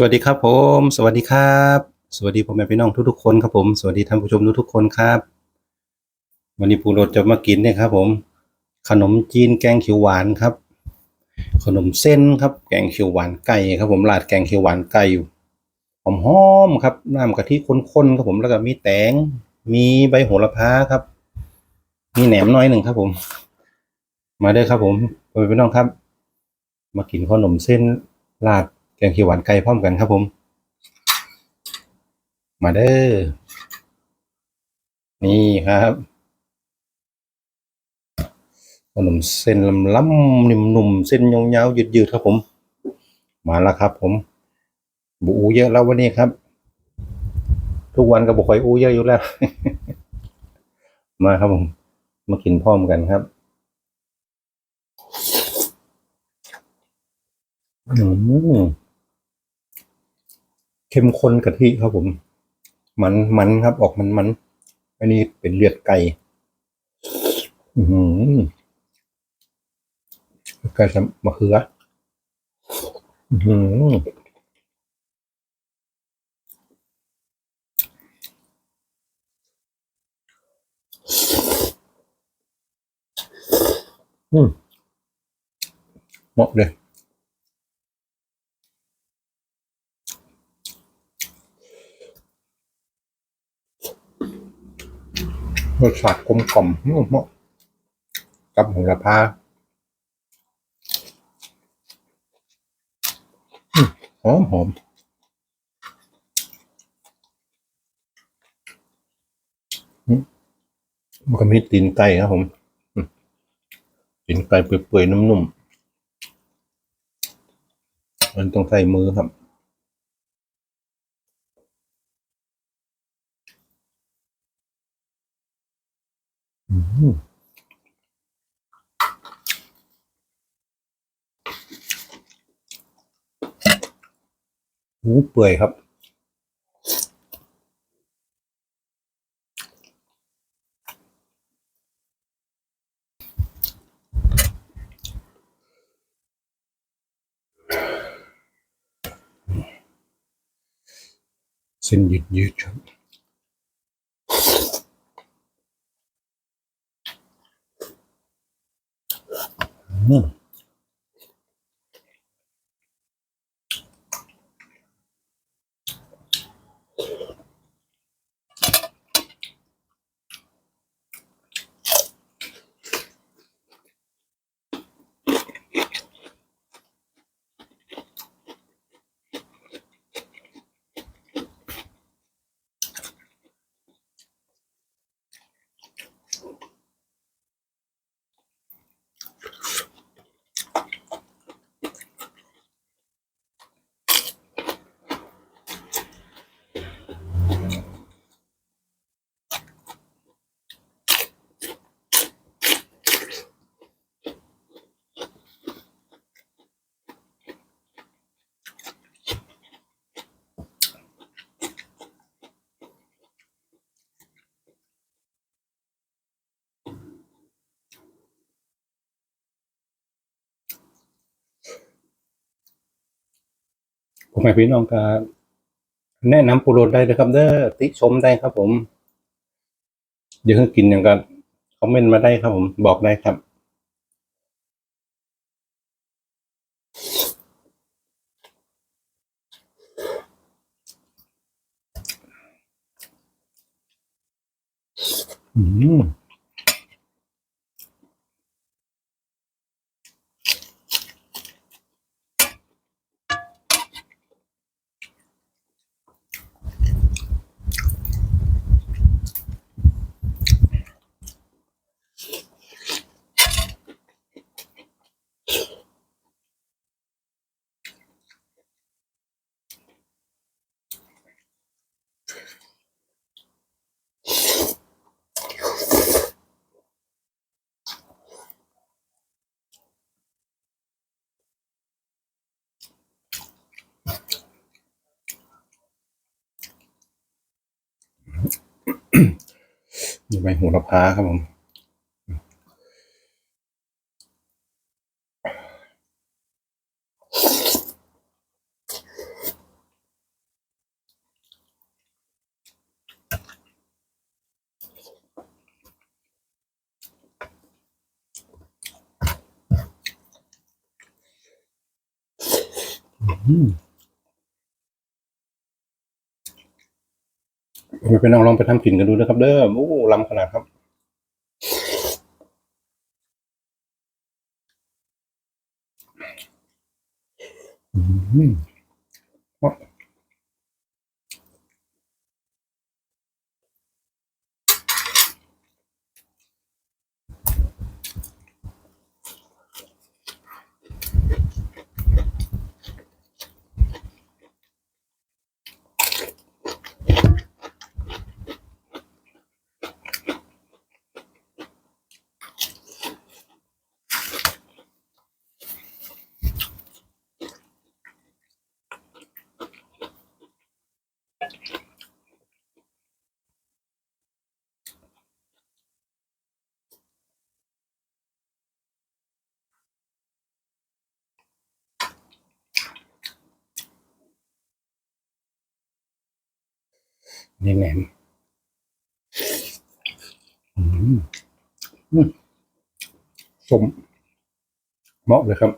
สวัสดีครับผม สวัสดีครับ สวัสดีพ่อแม่พี่น้องทุกๆคนครับผม สวัสดีท่านผู้ชมทุกๆคนครับ วันนี้ปูโรดจะมากินเนี่ยครับ ผม ขนมจีนแกงเขียวหวานครับ ขนมเส้นครับ แกงเขียวหวานไก่ครับ ผมราดแกงเขียวหวานไก่อยู่หอมๆครับน้ำกะทิข้นๆครับผมแล้วก็มีแตงมีใบโหระพาครับ มีแหนมน้อยหนึ่งครับ ผม มาเด้ครับ ผมพ่อแม่พี่น้องครับ มากินขนมเส้นราด แกงเขียวหวานไก่พร้อมกันครับผม มาเด้อ นี่ครับขนมเส้นลำล้ำๆนุ่มเส้นยาวๆยืดๆครับผม มาแล้วครับผม บูอูเยอะแล้ววันนี้ครับ ทุกวันก็บอกคอยอูเยอะอยู่แล้ว มาครับผม มากินพร้อมกันครับอืม เข้มข้นกะทิครับผม มันมันครับ ออกมันมันอันนี้เป็นเลือดไก่อือหือไก่สมะเขืออือหืออืมเหมาะเลย รสชาติกลมกล่อมเหมาะกับโหระพาหอมหอมมันก็มีตีนไก่ครับผมอืมตีนไก่เปื่อยๆนุ่มๆมันต้องใส่มือครับ หมูเปื่อยครับ เส้นยืดยืดครับ อื ผมให้พี่น้องก็แนะนำปูโรดได้เลยครับ เด้อติชมได้ครับ ผมเดี๋ยวกินอย่างกันคอมเมนต์มาได้ครับ ผมบอกได้ครับอืม ใบหูระพ้าครับผมอืม ไปนั่งลองไปทำกินกันดูนะครับ เด้อโอ้ลำขนาดครับอืม นี่แหนมอืมอืมสมเหมาะเลยครับ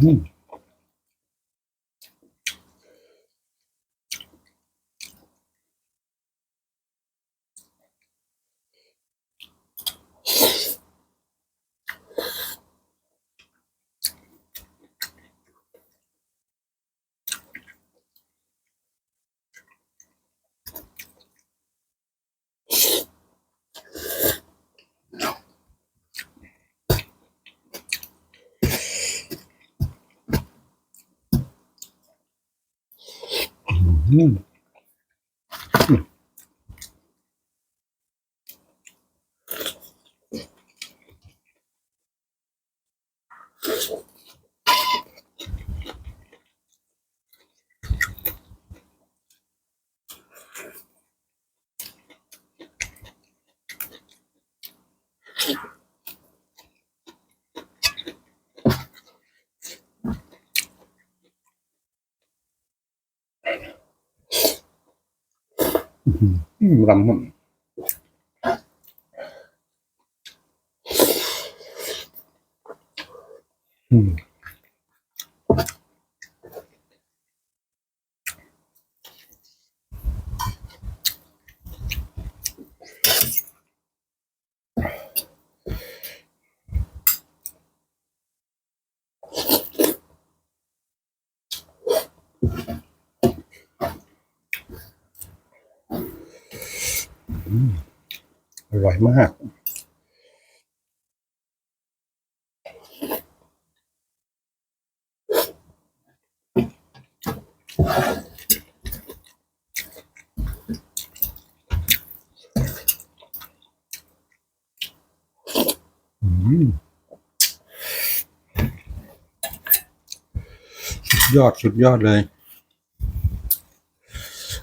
อื ม รำมันอืม ร่อยมากอืมสุดยอดสุดยอดเลย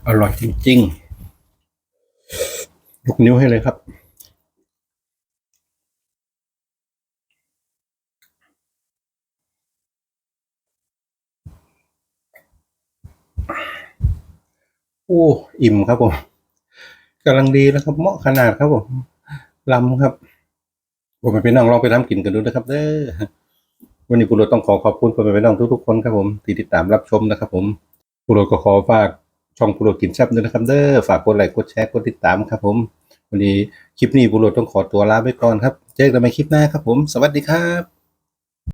อร่อยจริง ๆ ยกนิ้วให้เลยครับ โอ้อิ่มครับผมกำลังดีแล้วครับ เหมาะขนาดครับผมลำครับ ผมไปน้องลองไปทำกินกันดูนะครับ เด้อวันนี้ปุโรต้องขอขอบคุณพ่อแม่พี่น้องทุกๆคนครับผมที่ติดตามรับชมนะครับ ผมปุโรก็ขอฝากช่องปุโรกินแซ่บด้วยนะครับ เด้อฝากกดไลค์กดแชร์กดติดตามครับ ผม วันนี้คลิปนี้ปุโรต้องขอตัวลาไปก่อนครับ เจอกันใหม่คลิปหน้าครับ ผม สวัสดีครับ